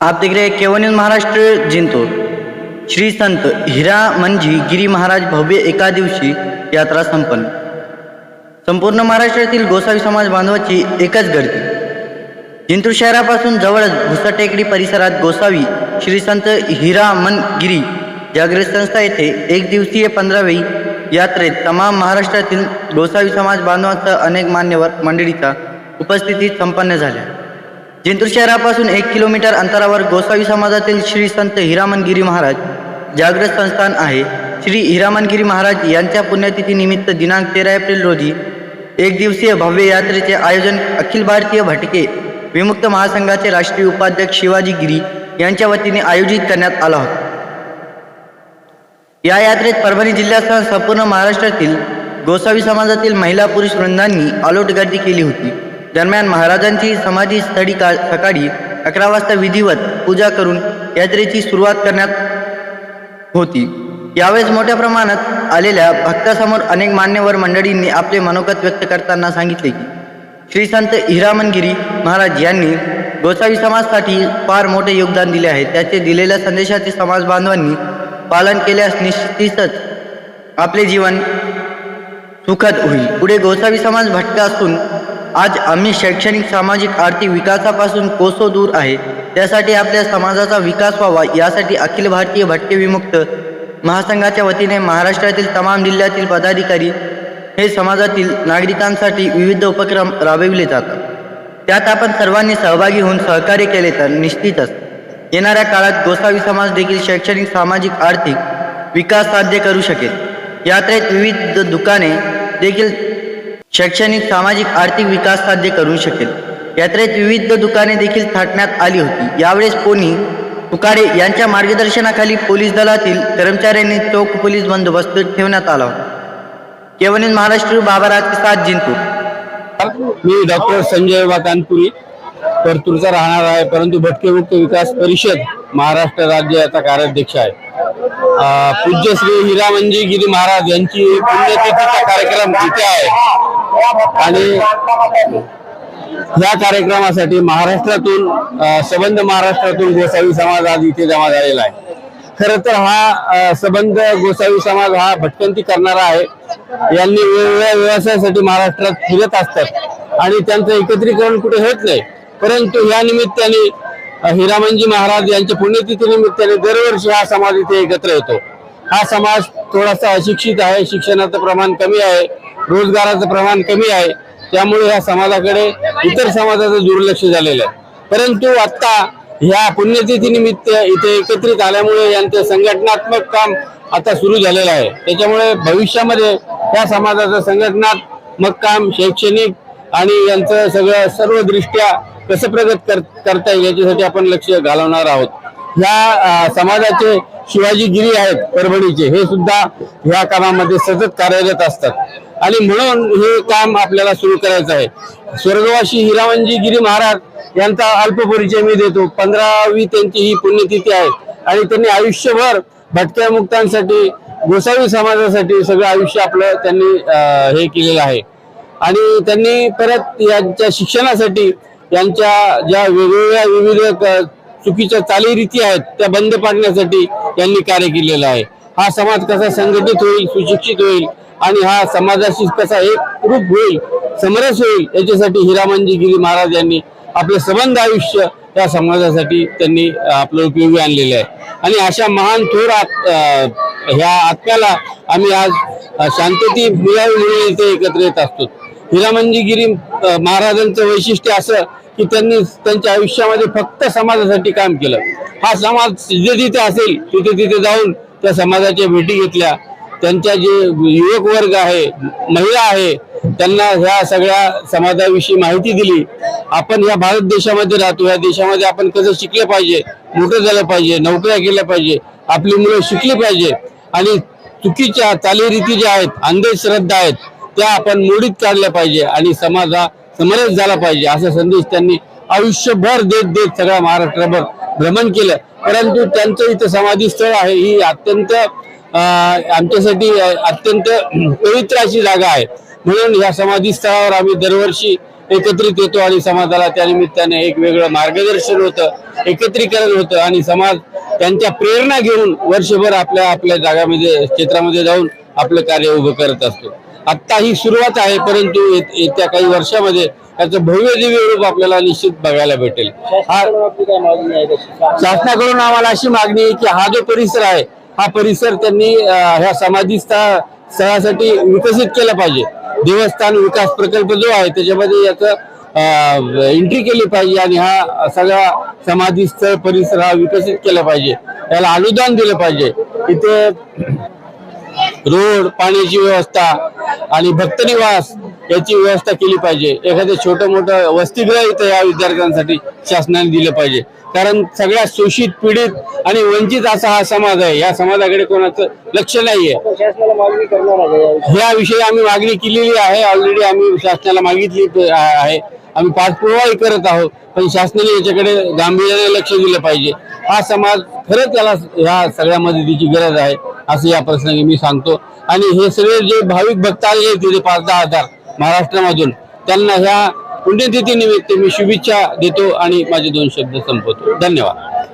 आप देख रहे हैं केवनियन महाराष्ट्र जिंतूर। श्री संत हिरा मंजी गिरी महाराज भव्य एका दिवशी यात्रा संपन्न। संपूर्ण महाराष्ट्रातील गोसावी समाज बांधवाची एकच गर्दी। जिंतूर शहरापासून जवळच भुसाटेकडी परिसरात गोसावी श्री संत हिरामन गिरी जागृत संस्था येथे एक दिवसीय पंधरावी यात्रेत तमाम महाराष्ट्रातील गोसावी समाज बांधवांसह अनेक मान्यवर मंडळीचा उपस्थितीत संपन्न झाल्या. जिंतूर शहरापासून एक किलोमीटर अंतरावर गोसावी समाजातील श्री संत हिरामनगिरी महाराज जागृत संस्थान आहे. श्री हिरामनगिरी महाराज यांच्या पुण्यतिथीनिमित्त दिनांक तेरा एप्रिल रोजी एक दिवसीय भव्य यात्रेचे आयोजन अखिल भारतीय भटके विमुक्त महासंघाचे राष्ट्रीय उपाध्यक्ष शिवाजी गिरी यांच्या वतीने आयोजित करण्यात आला होता. या यात्रेत परभणी जिल्ह्यासह संपूर्ण महाराष्ट्रातील गोसावी समाजातील महिला पुरुष वृंदांनी आलोट गर्दी केली होती. दरम्यान महाराजांची समाधी स्थळी का सकाळी अकरा वाजता विधिवत पूजा करून यात्रेची सुरुवात करण्यात होती. यावेळेस मोठ्या प्रमाणात आलेल्या भक्तासमोर अनेक मान्यवर मंडळींनी आपले मनोगत व्यक्त करताना सांगितले की श्री संत हिरामनगिरी महाराज यांनी गोसावी समाजासाठी फार मोठे योगदान दिले आहे. त्याचे दिलेल्या संदेशाचे समाज बांधवांनी पालन केल्यास निश्चितच आपले जीवन सुखद होईल. पुढे गोसावी समाज भटका असून आज आम्ही शैक्षणिक सामाजिक आर्थिक विकासापासून कोसो दूर आहे. त्यासाठी आपल्या समाजाचा विकास व्हावा यासाठी अखिल भारतीय भटके विमुक्त महासंघाच्या वतीने महाराष्ट्रातील तमाम जिल्ह्यातील पदाधिकारी हे समाजातील नागरिकांसाठी विविध उपक्रम राबविले जातात. त्यात आपण सर्वांनी सहभागी होऊन सहकार्य केले तर निश्चितच. येणाऱ्या काळात गोसावी समाज देखील शैक्षणिक सामाजिक आर्थिक विकास साध्य करू शकेल. यात्रेत विविध दुकाने देखील शैक्षणिक सामाजिक आर्थिक विकास साध्य करू शकेल. यात्रेत विविध दुकाने देखील थाटण्यात आली होती. यावेळेस पोनी तुकारे यांच्या मार्गदर्शनाखाली पोलीस दलातील कर्मचाऱ्यांनी चोख पोलीस बंदोबस्त ठेवण्यात आला होता. केवनिन महाराष्ट्र बाबाराज के साथ जिंतूर. मी डॉक्टर संजय बा परतूरचा राहणार आहे परंतु भटकेमुक्त विकास परिषद महाराष्ट्र राज्य याचा कार्याध्यक्ष आहे. पूज्य श्री हिरामंजी गिरी महाराज यांची पुण्यतिथीचा कार्यक्रम इथे आहे. आणि या कार्यक्रमासाठी महाराष्ट्रातून सबंध संबंध महाराष्ट्रातून गोसावी समाज आज इथे जमा झालेला आहे. खर तर हा सबंध संबंध गोसावी समाज हा भटकंती करणारा आहे. यांनी वेगवेगळ्या व्यवसायासाठी महाराष्ट्रात फिरत असतात आणि त्यांचं एकत्रीकरण कुठे होत नाही. परंतु या निमित्ताने हिरामनजी महाराज यांच्या पुण्यतिथी निमित्ताने दरवर्षी हा समाज इथे एकत्र येतो. हा समाज थोडासा अशिक्षित आहे शिक्षणाचं प्रमाण कमी आहे. रोजगाराचं प्रमाण कमी आहे. त्यामुळे या समाजाकडे इतर समाजाचं दुर्लक्ष झालेलं आहे. परंतु आत्ता ह्या पुण्यतिथीनिमित्त इथे एकत्रित आल्यामुळे यांचं संघटनात्मक काम आता सुरू झालेलं आहे. त्याच्यामुळे भविष्यामध्ये या समाजाचं संघटनात्मक काम शैक्षणिक आणि यांचं सगळं सर्व दृष्ट्या कसं प्रगत कर करता येईल याच्यासाठी आपण लक्ष घालवणार आहोत. ह्या समाजाचे शिवाजी गिरी आहेत परभणीचे. हे सुद्धा ह्या कामामध्ये सतत कार्यरत असतात. आणि म्हणून हे काम आपल्याला सुरू करायचं आहे. स्वर्गवासी हिरावंजी गिरी महाराज यांचा अल्प परिचय मी देतो. पंधरावी त्यांची ही पुण्यतिथी आहे. आणि त्यांनी आयुष्यभर भटक्या मुक्तांसाठी गोसावी समाजासाठी सगळं आयुष्य आपलं त्यांनी हे केलेलं आहे. आणि त्यांनी परत यांच्या शिक्षणासाठी यांच्या ज्या वेगवेगळ्या विविध चुकीच्या चालीरीती आहेत त्या बंद पाडण्यासाठी यांनी कार्य केलेलं आहे. हा समाज कसा संघटित होईल सुशिक्षित होईल आणि हा समाजाशी कसा एक रूप होईल समरस होईल याच्यासाठी हिरामनजी गिरी महाराज यांनी आपलं संबंध आयुष्य या समाजासाठी त्यांनी आपलं उपयोगी आणलेले आहे. आणि अशा महान थोर ह्या आत्म्याला आम्ही आज शांतती मिळावी म्हणून इथे एकत्र येत असतो. हिरामनजी गिरी महाराजांचं वैशिष्ट्य असं की त्यांनी त्यांच्या आयुष्यामध्ये फक्त समाजासाठी काम केलं. हा समाज जिथे तिथे असेल तिथे तिथे जाऊन त्या समाजाच्या भेटी घेतल्या. त्यांच्या जे युवक वर्ग आहे महिला आहे त्यांना ह्या सगळ्या समाजाविषयी माहिती दिली. आपण ह्या भारत देशामध्ये राहतो ह्या देशामध्ये आपण कसं शिकलं पाहिजे मोठं झालं पाहिजे नोकऱ्या केल्या पाहिजे आपली मुलं शिकली पाहिजे. आणि चुकीच्या चालीरीती ज्या आहेत अंधश्रद्धा आहेत त्या आपण मोडीत काढल्या पाहिजे आणि समाज हा समरस झाला पाहिजे असा संदेश त्यांनी आयुष्यभर देत देत सगळ्या महाराष्ट्रभर भ्रमण केलं. परंतु त्यांचं इथं समाधी स्थळ आहे ही अत्यंत आमच्यासाठी अत्यंत पवित्र अशी जागा आहे. म्हणून या समाधी स्थळावर आम्ही दरवर्षी एकत्रित येतो आणि समाजाला त्या निमित्ताने एक वेगळं मार्गदर्शन होतं एकत्रीकरण होतं आणि समाज त्यांच्या प्रेरणा घेऊन वर्षभर आपल्या आपल्या जागामध्ये क्षेत्रामध्ये जाऊन आपलं कार्य उभं करत असतो. आत्ता ही सुरुवात आहे परंतु येत- येत्या काही वर्षामध्ये त्याचं भव्य दिव्य रूप आपल्याला निश्चित बघायला भेटेल. हा शासनाकडून आम्हाला अशी मागणी आहे की हा जो परिसर आहे हा परिसर त्यांनी ह्या समाधी स्थळासाठी विकसित केला पाहिजे. देवस्थान विकास प्रकल्प जो आहे त्याच्यामध्ये याचं एंट्री केली पाहिजे आणि हा सगळा समाधी स्थळ परिसर हा विकसित केला पाहिजे. त्याला अनुदान दिलं पाहिजे. इथे रोड पाण्याची व्यवस्था आणि भक्तनिवास याची व्यवस्था केली पाहिजे. एखादं छोटं मोठं वसतिगृह इथं या विद्यार्थ्यांसाठी शासनाने दिलं पाहिजे. कारण सगळ्यात शोषित पीडित आणि वंचित असा हा समाज आहे. या समाजाकडे कोणाचं लक्ष नाहीये. याविषयी आम्ही मागणी केलेली आहे. ऑलरेडी आम्ही शासनाला मागितली आहे. आम्ही पाठपुरावाही करत आहोत. पण शासनाने याच्याकडे गांभीर्याने लक्ष दिलं पाहिजे. हा समाज खरंच त्याला ह्या सगळ्या मदतीची गरज आहे असं या प्रसंगी मी सांगतो. आणि हे सगळे जे भाविक भक्त आले तिथे पाच दहा हजार महाराष्ट्रामधून. त्यांना ह्या पुण्यतिथीनिमित्त मी शुभेच्छा देतो आणि माझे दोन शब्द संपवतो. धन्यवाद.